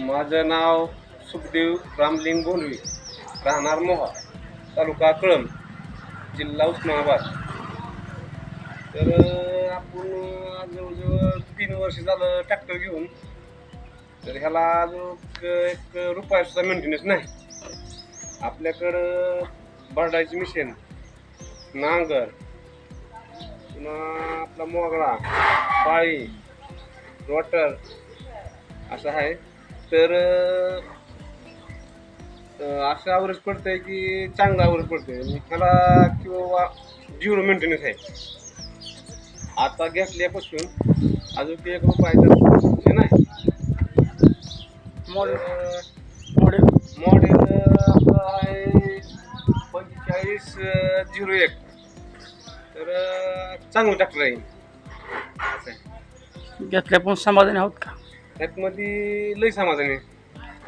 माझं नाव सुखदेव रामलिंग गोंडवी राहणार मोहा तालुका कळम जिल्हा उस्मानाबाद. तर आपण जवळजवळ तीन वर्ष झालं ट्रॅक्टर घेऊन. तर ह्याला अजून एक रुपयासुद्धा मेंटेनन्स नाही. आपल्याकडं बरडायची मिशन नांगर पुन्हा आपला मोगळा पाळी रोटर असं आहे. तर असं आवरेज पडतंय की चांगलं आवरेज पडतंय. ह्याला किंवा झिरो मेंटेनन्स आहे. आता घेतल्यापासून अजून ते एक रुपयाचं हे नाही. मॉडेल. मॉडेल. मॉडेल आपलं आहे पंचेचाळीस झिरो एक. तर चांगलं ट्रॅक्टर आहे. असं आहे. घेतल्या पण समाधानी आहोत का? त्यातमध्ये लय समाधान आहे.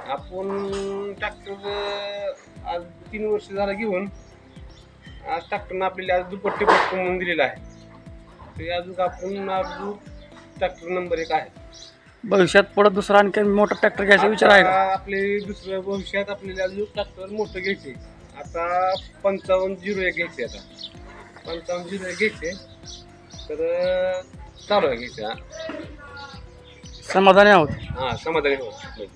आपण ट्रॅक्टर आज तीन वर्ष झालं घेऊन आज ट्रॅक्टरनं आपल्याला आज दुप्पट टिपट कमवून दिलेला आहे ते अजून आपण अजून ट्रॅक्टर नंबर एक आहे. भविष्यात पुढे दुसरा आणखी मोठा ट्रॅक्टर घ्यायचा विचार आहे का? आता आपले दुसऱ्या भविष्यात आपल्याला अजून ट्रॅक्टर मोठं घ्यायचे आता पंचावन्न झिरो एक घ्यायचे आता. पंचावन्न झिरो एक घ्यायचे तर चालू आहे घ्यायचे. हा. समाधानी आहोत. हां समाधानी आहोत.